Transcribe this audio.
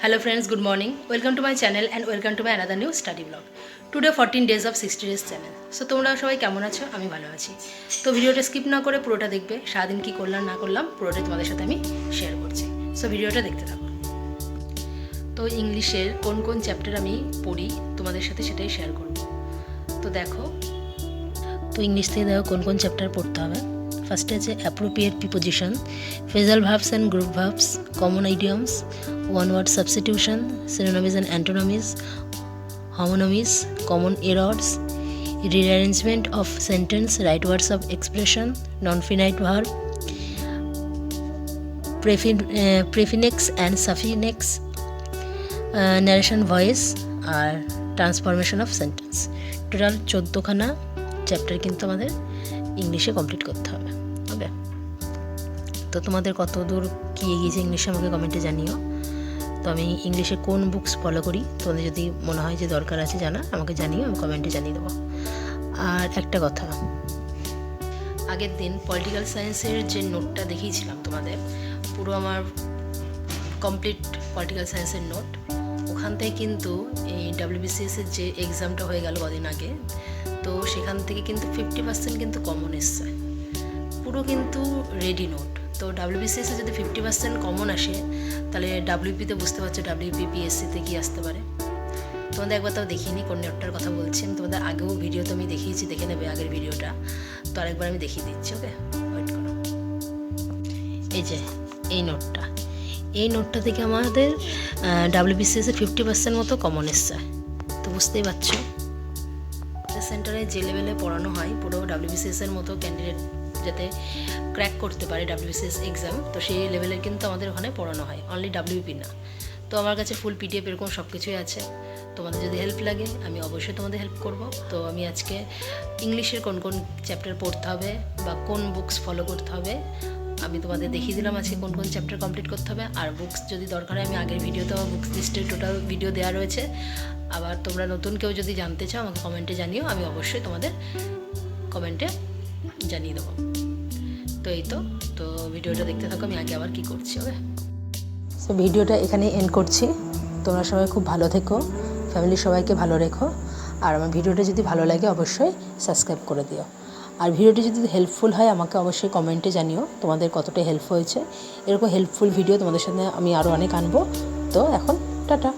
Hello friends, good morning. Welcome to my channel and welcome to my another new study vlog. Today 14 days of 60 days channel. So তোমরা সবাই কেমন আছো? আমি ভালো আছি। তো ভিডিওটা স্কিপ না করে পুরোটা দেখবে। সারাদিন কী করলাম না করলাম পুরোটাই তোমাদের সাথে আমি শেয়ার করছি। সো ভিডিওটা দেখতে থাকো। তো ইংলিশের কোন কোন চ্যাপ্টার আমি পড়ি তোমাদের সাথে সেটাই শেয়ার করব। তো দেখো তো ইংলিশ থেকে দেখো কোন কোন চ্যাপ্টার পড়তে হবে। ফার্স্টে আছে appropriate preposition phrasal verbs and group verbs common idioms one word substitution synonyms and antonyms homonyms, common errors, rearrangement of sentence, right words of expression, non-finite verb, prefin- uh, prefix and suffix, uh, narration voice আর transformation of sentence total চোদ্দোখানা chapter কিন্তু আমাদের ইংলিশে complete করতে হবে ওকে তো তোমাদের কত দূর কী এগিয়েছে ইংলিশে আমাকে কমেন্টে জানিও তো আমি ইংলিশে কোন বুকস ফলো করি? তোমাদের যদি মনে হয় যে দরকার আছে জানা, আমাকে জানিও, আমি কমেন্টে জানিয়ে দেবো। আর একটা কথা, আগের দিন পলিটিক্যাল সায়েন্সের যে নোটটা দেখিয়েছিলাম তোমাদের, পুরো আমার কমপ্লিট পলিটিক্যাল সায়েন্সের নোট ওখান থেকে কিন্তু এই ডাব্লিউবিসিএসের যে এক্সামটা হয়ে গেল কদিন আগে, তো সেখান থেকে কিন্তু ফিফটি পার্সেন্ট কিন্তু কমন এসছে। পুরো কিন্তু রেডি নোট তো ডাব্লিউবিসিএসে যদি ফিফটি পার্সেন্ট কমন আসে, তাহলে ডাব্লিউপিতে বুঝতে পারছ ডাব্লিউপি পিএসসিতে কি আসতে পারে। তোমাদের একবার তাও দেখিনি কোন নোটটার কথা বলছি আমি। তোমাদের আগেও ভিডিও তো আমি দেখিয়েছি, দেখে নেবে আগের ভিডিওটা তো আরেকবার আমি দেখিয়ে দিচ্ছি, ওকে? ওয়েট করো। এই যে, এই নোটটা এই নোটটা থেকে আমাদের ডাব্লিউবিসিএসে ফিফটি পার্সেন্ট মতো কমন এসছে। তো বুঝতেই পারছ? সেন্টারে যে লেভেলে পড়ানো হয়, পুরো ডাব্লিউবিসিএস এর মতো ক্যান্ডিডেট যাতে ক্র্যাক করতে পারে ডাব্লিউবিসিএস এক্সাম তো সেই লেভেলের কিন্তু আমাদের ওখানে পড়ানো হয় অনলি ডাব্লিউপি না। তো আমার কাছে ফুল পিডিএফ এরকম সব কিছুই আছে। তোমাদের যদি হেল্প লাগে, আমি অবশ্যই তোমাদের হেল্প করব। তো আমি আজকে ইংলিশের কোন কোন চ্যাপ্টার পড়তে হবে বা কোন বুকস ফলো করতে হবে, আমি তোমাদের দেখিয়ে দিলাম আজকে কোন কোন চ্যাপ্টার কমপ্লিট করতে হবে। আর বুকস যদি দরকার হয়, আমি আগের ভিডিওতে আমার বুকস লিস্টের টোটাল ভিডিও দেওয়া রয়েছে। আবার তোমরা নতুন কেউ যদি জানতে চাও, আমাকে কমেন্টে জানিও, আমি অবশ্যই তোমাদের কমেন্টে জানিয়ে দেবো। তো এই তো তো ভিডিওটা দেখতে থাকো, আমি আগে আবার কী করছি, ওকে? সো ভিডিওটা এখানেই এন্ড করছি। তোমরা সবাই খুব ভালো থেকো ফ্যামিলির সবাইকে ভালো রেখো। আর আমার ভিডিওটা যদি ভালো লাগে, অবশ্যই সাবস্ক্রাইব করে দিও। আর ভিডিওটি যদি হেল্পফুল হয়, আমাকে অবশ্যই কমেন্টে জানিও, তোমাদের কতটা হেল্প হয়েছে। এরকম হেল্পফুল ভিডিও তোমাদের সাথে আমি আরও অনেক আনব। তো এখন, টাটা।